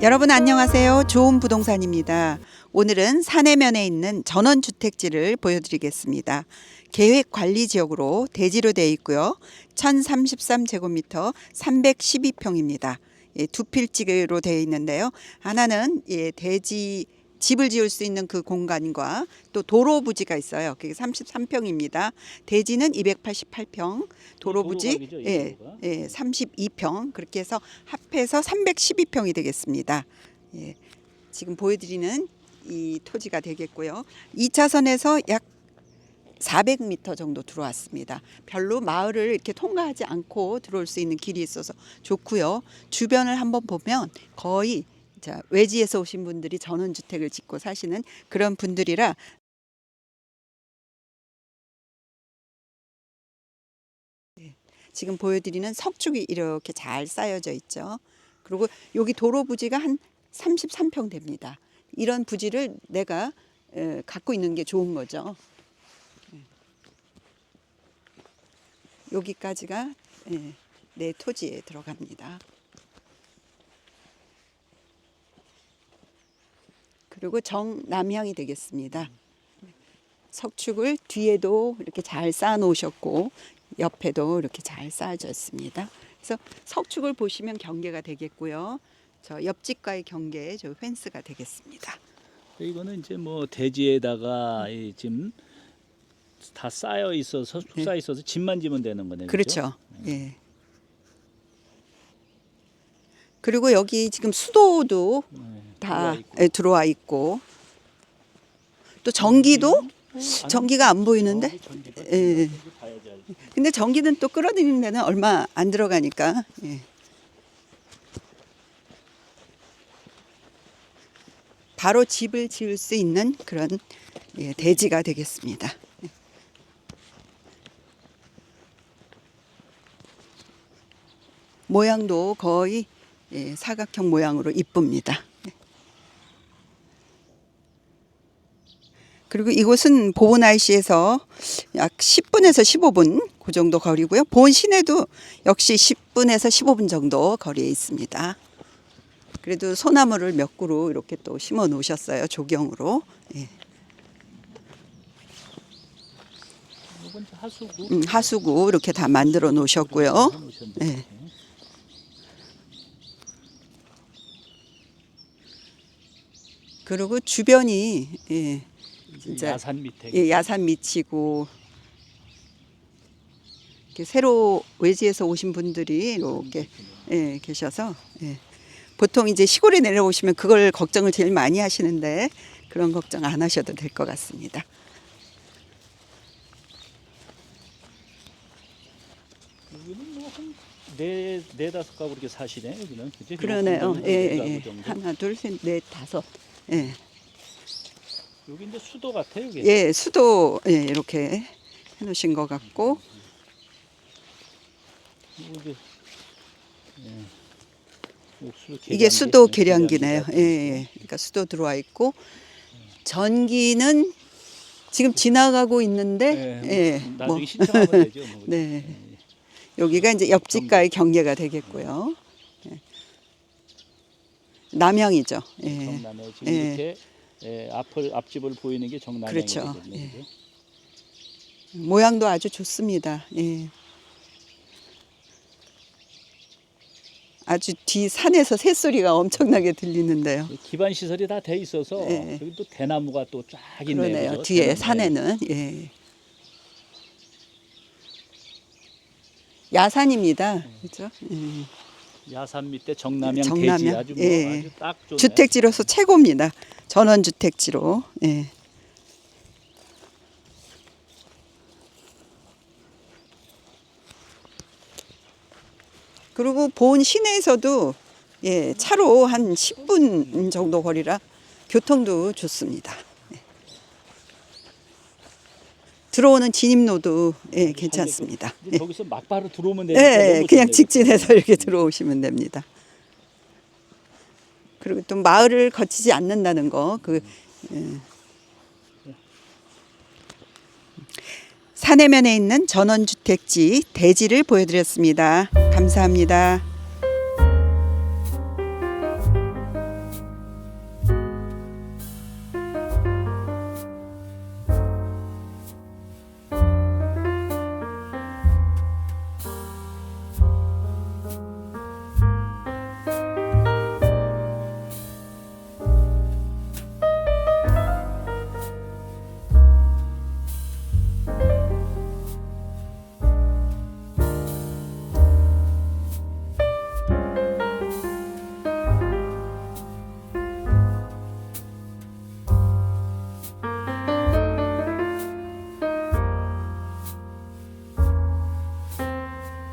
여러분 안녕하세요. 좋은 부동산입니다. 오늘은 산해면에 있는 전원주택지를 보여드리겠습니다. 계획관리지역으로 대지로 되어 있고요. 1033제곱미터 312평입니다. 예, 두 필지로 되어 있는데요. 하나는 예, 대지 집을 지을 수 있는 그 공간과 또 도로 부지가 있어요. 그게 33평입니다. 대지는 288평, 도로 부지 이 예, 도로가? 예, 32평 그렇게 해서 합해서 312평이 되겠습니다. 예, 지금 보여드리는 이 토지가 되겠고요. 2차선에서 약 400m 정도 들어왔습니다. 별로 마을을 이렇게 통과하지 않고 들어올 수 있는 길이 있어서 좋고요. 주변을 한번 보면 거의 자, 외지에서 오신 분들이 전원주택을 짓고 사시는 그런 분들이라 네, 지금 보여드리는 석축이 이렇게 잘 쌓여져 있죠. 그리고 여기 도로 부지가 한 33평 됩니다. 이런 부지를 내가 에, 갖고 있는 게 좋은 거죠. 네. 여기까지가 예, 내 토지에 들어갑니다. 그리고 정남향이 되겠습니다. 석축을 뒤에도 이렇게 잘 쌓아 놓으셨고 옆에도 이렇게 잘 쌓아져 있습니다. 그래서 석축을 보시면 경계가 되겠고요. 저 옆집과의 경계 저 펜스가 되겠습니다. 이거는 이제 뭐 대지에다가 이 지금 다 쌓여 있어서 쭉 네. 쌓여 있어서 집만 지면 되는 거네요. 그렇죠. 예. 그리고 여기 지금 수도도 네, 다 들어와 있고. 예, 들어와 있고 또 전기도 아니, 전기가 안 보이는데 어, 전기가 예. 봐야지 알지. 근데 전기는 또 끌어들이는 데는 얼마 안 들어가니까 예. 바로 집을 지을 수 있는 그런 예, 대지가 되겠습니다. 예. 모양도 거의 예, 사각형 모양으로 이쁩니다. 그리고 이곳은 보은 IC에서 약 10분에서 15분 그 정도 거리고요. 보은 시내도 역시 10분에서 15분 정도 거리에 있습니다. 그래도 소나무를 몇 그루 이렇게 또 심어 놓으셨어요. 조경으로. 예. 하수구. 음, 하수구 이렇게 다 만들어 놓으셨고요. 네. 그리고 주변이 예, 진짜 야산 밑에. 예, 야산 밑이고 이렇게 새로 외지에서 오신 분들이 이렇게 예, 계셔서 예. 보통 이제 시골에 내려오시면 그걸 걱정을 제일 많이 하시는데 그런 걱정 안 하셔도 될 것 같습니다. 여기는 뭐한네 네다섯 가구 이렇게 사시네 여기는. 그지? 그러네요. 요 예, 네 예, 예. 하나, 둘, 셋, 넷, 다섯. 예, 여기 이제 수도 같아 여기. 예, 수도 예, 이렇게 해 놓으신 것 같고. 예. 옥수수 이게 계량기, 수도 예, 계량기네요. 예. 예. 그러니까 수도 들어와 있고 전기는 지금 지나가고 있는데 예, 예, 나중에 뭐 신청하면 되죠. 뭐. 네. 여기가 이제 옆집과의 경계가 되겠고요. 예. 남향이죠. 예. 지금 예. 이렇게 예, 앞을 앞집을 보이는 게 정남이 그렇죠. 예. 그죠? 모양도 아주 좋습니다. 예. 아주 뒤 산에서 새소리가 엄청나게 들리는데요. 기반 시설이 다 돼 있어서 예. 여기 또 대나무가 또 쫙 있네요. 그러네요. 그죠? 뒤에 대나무. 산에는 예. 야산입니다. 그렇죠? 예. 야산 밑에 정남향, 정남향, 대지 아주 뭐 예. 아주 딱 좋네. 주택지로서 최고입니다. 전원 주택지로. 예. 그리고 보은 시내에서도 예, 차로 한 10분 정도 거리라 교통도 좋습니다. 예. 들어오는 진입로도 예, 괜찮습니다. 예. 거기서 막바로 들어오면 되니까 예, 너무 그냥 좋네요. 직진해서 이렇게 들어오시면 됩니다. 그리고 또 마을을 거치지 않는다는 거, 그 예. 산해면에 있는 전원주택지 대지를 보여드렸습니다. 감사합니다.